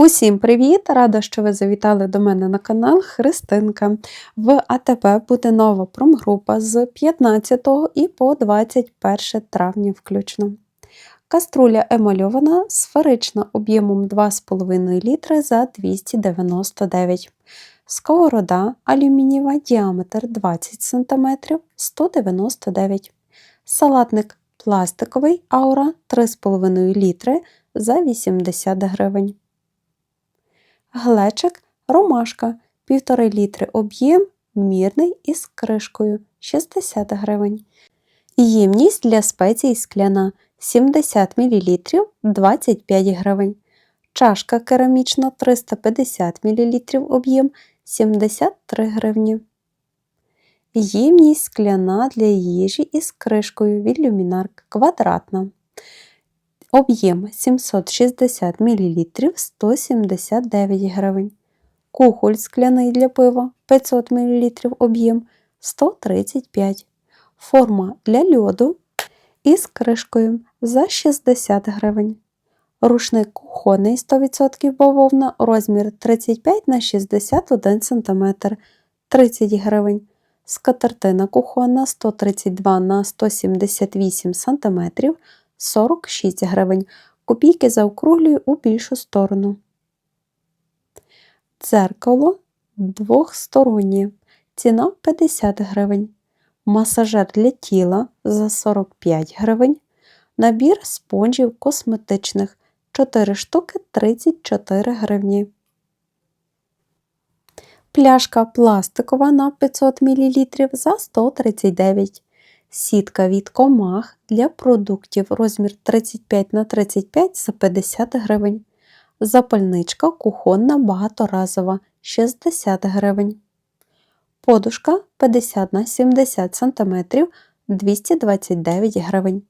Усім привіт! Рада, що ви завітали до мене на канал Христинка. В АТП буде нова промгрупа з 15 і по 21 травня включно. Каструля емальована, сферична об'ємом 2,5 літри за 299 Сковорода алюмінієва, діаметр 20 см 199 Салатник пластиковий аура 3,5 літри за 80 гривень. Глечик ромашка 1,5 літри об'єм, мірний із кришкою 60 гривень. Ємність для спецій скляна 70 мл 25 гривень. Чашка керамічна 350 мл об'єм 73 гривні. Ємність скляна для їжі із кришкою від люмінарк квадратна. Об'єм 760 мл 179 гривень. Кухоль скляний для пива 500 мл об'єм 135 Форма для льоду із кришкою за 60 гривень. Рушник кухонний 100% бавовна, розмір 35 на 61 см 30 гривень. Скатертина кухонна 132 на 178 см 46 гривень. Копійки заокруглюю у більшу сторону. Дзеркало двохстороннє. Ціна 50 гривень. Масажер для тіла за 45 гривень. Набір спонжів косметичних 4 штуки 34 гривні. Пляшка пластикова на 500 мл за 139 Сітка від комах для продуктів розмір 35 на 35 за 50 гривень. Запальничка кухонна багаторазова 60 гривень. Подушка 50 на 70 см 229 гривень.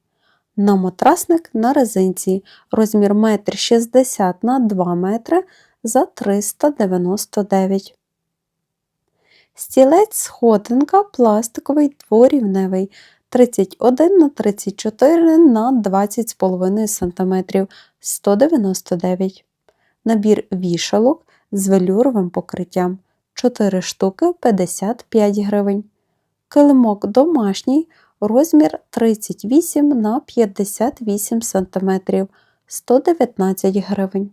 Наматрасник на резинці розмір 1,60 м на 2 метри за 399 Стілець сходинка пластиковий дворівневий 31 на 34 на 20,5 см 199 Набір вішалок з велюровим покриттям 4 штуки 55 гривень. Килимок домашній розмір 38 на 58 см 119 гривень.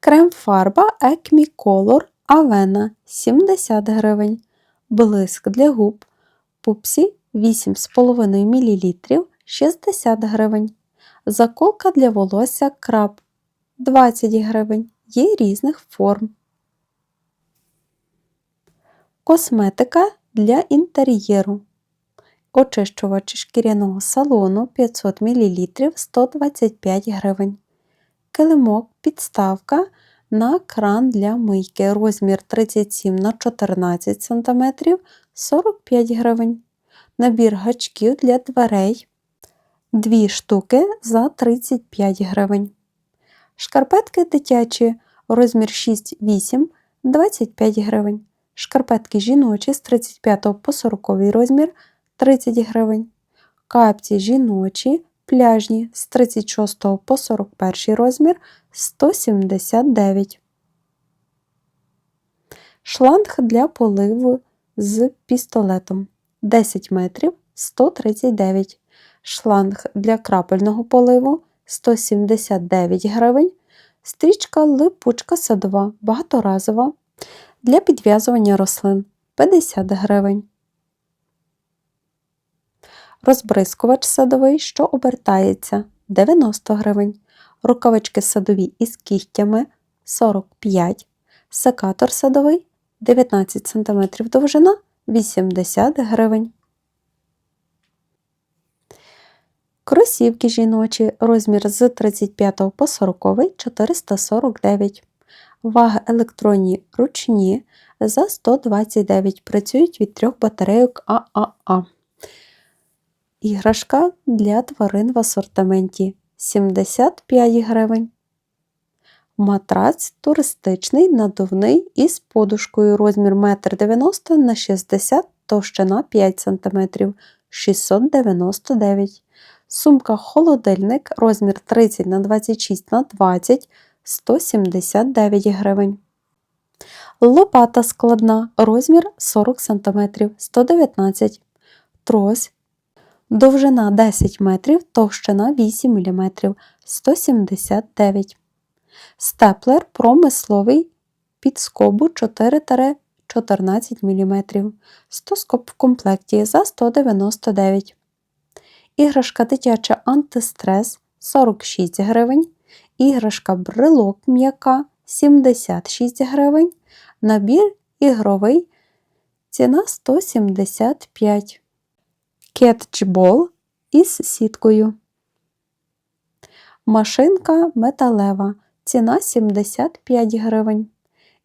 Крем-фарба Acme Color Авена 70 гривень. Блиск для губ Пупсі 8,5 мл 60 гривень. Заколка для волосся краб 20 гривень. Є різних форм. Косметика для інтер'єру. Очищувач шкіряного салону 500 мл 125 гривень. Килимок підставка на кран для мийки розмір 37 на 14 см 45 гривень. Набір гачків для дверей 2 штуки за 35 гривень. Шкарпетки дитячі розмір 6-8 25 гривень. Шкарпетки жіночі з 35 по 40 розмір 30 гривень. Капці жіночі пляжні з 36 по 41 розмір 179. Шланг для поливу з пістолетом 10 метрів 139. Шланг для крапельного поливу 179 гривень. Стрічка липучка садова багаторазова для підв'язування рослин 50 гривень. Розбризкувач садовий, що обертається 90 гривень. Рукавички садові із кігтями 45 Секатор садовий 19 см довжина 80 гривень. Кросівки жіночі розмір з 35 по 40 449 Ваги електронні ручні за 129 працюють від трьох батарейок ААА. Іграшка для тварин в асортименті 75 гривень. Матрац туристичний надувний із подушкою розмір 1,90 на 60 товщина 5 см 699 Сумка холодильник розмір 30 на 26 на 20 179 гривень. Лопата складна, розмір 40 см 119 Трось. Довжина 10 метрів, товщина 8 мм 179 Степлер промисловий під скобу 4-14 мм. Стоскоп в комплекті за 199 Іграшка дитяча антистрес 46 гривень. Іграшка брелок м'яка 76 гривень. Набір ігровий ціна 175 кетчбол із сіткою. Машинка металева. Ціна 75 гривень.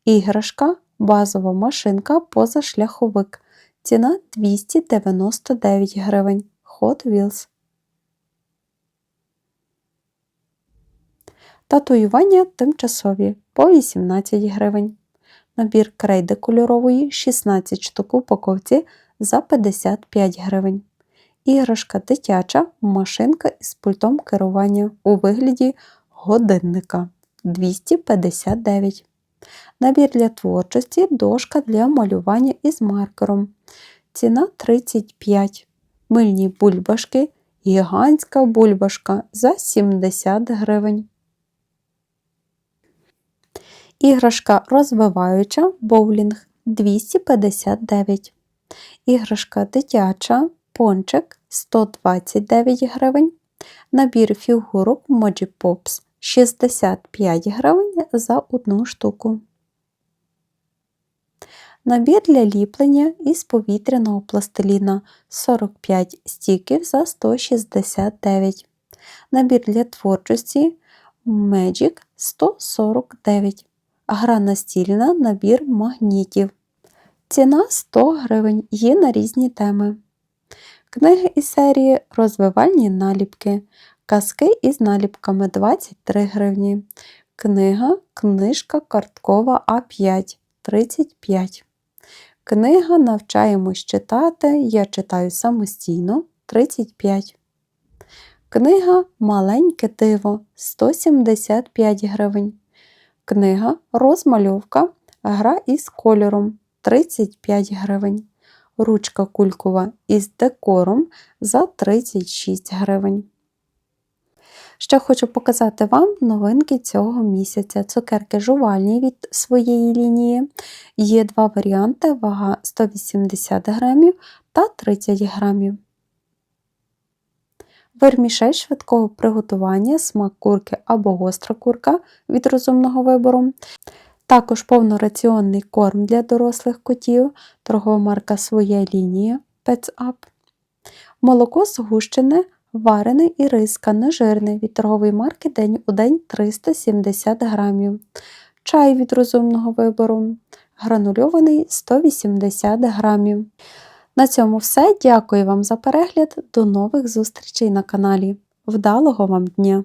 Іграшка базова машинка позашляховик. Ціна 299 гривень. Hot Wheels. Татуювання тимчасові по 18 гривень. Набір крейди кольорової 16 штук упаковці за 55 гривень. Іграшка дитяча машинка із пультом керування у вигляді годинника 259. Набір для творчості дошка для малювання із маркером. Ціна 35. Мильні бульбашки. Гігантська бульбашка за 70 гривень. Іграшка розвиваюча боулінг 259. Іграшка дитяча пончик 129 гривень. Набір фігурок Moji Pops 65 гривень за одну штуку. Набір для ліплення із повітряного пластиліна 45 стіків за 169. Набір для творчості Magic 149. Гра настільна набір магнітів. Ціна 100 гривень є на різні теми. Книги із серії Розвивальні наліпки. Казки із наліпками 23 гривні. Книга Книжка карткова А5 35. Книга Навчаємось читати. Я читаю самостійно 35. Книга Маленьке диво 175 гривень. Книга Розмальовка. Гра із кольором 35 гривень. Ручка кулькова із декором за 36 гривень. Ще хочу показати вам новинки цього місяця. Цукерки жувальні від своєї лінії. Є два варіанти: вага 180 грамів та 30 грамів. Вермішель швидкого приготування, смак курки або гостра курка від розумного вибору. Також повнораціонний корм для дорослих котів, торгова марка Своя лінія Pets Up. Молоко згущене, варене і риска нежирне від торгової марки День у день 370 грамів. Чай від розумного вибору. Гранульований 180 грамів. На цьому все. Дякую вам за перегляд. До нових зустрічей на каналі. Вдалого вам дня!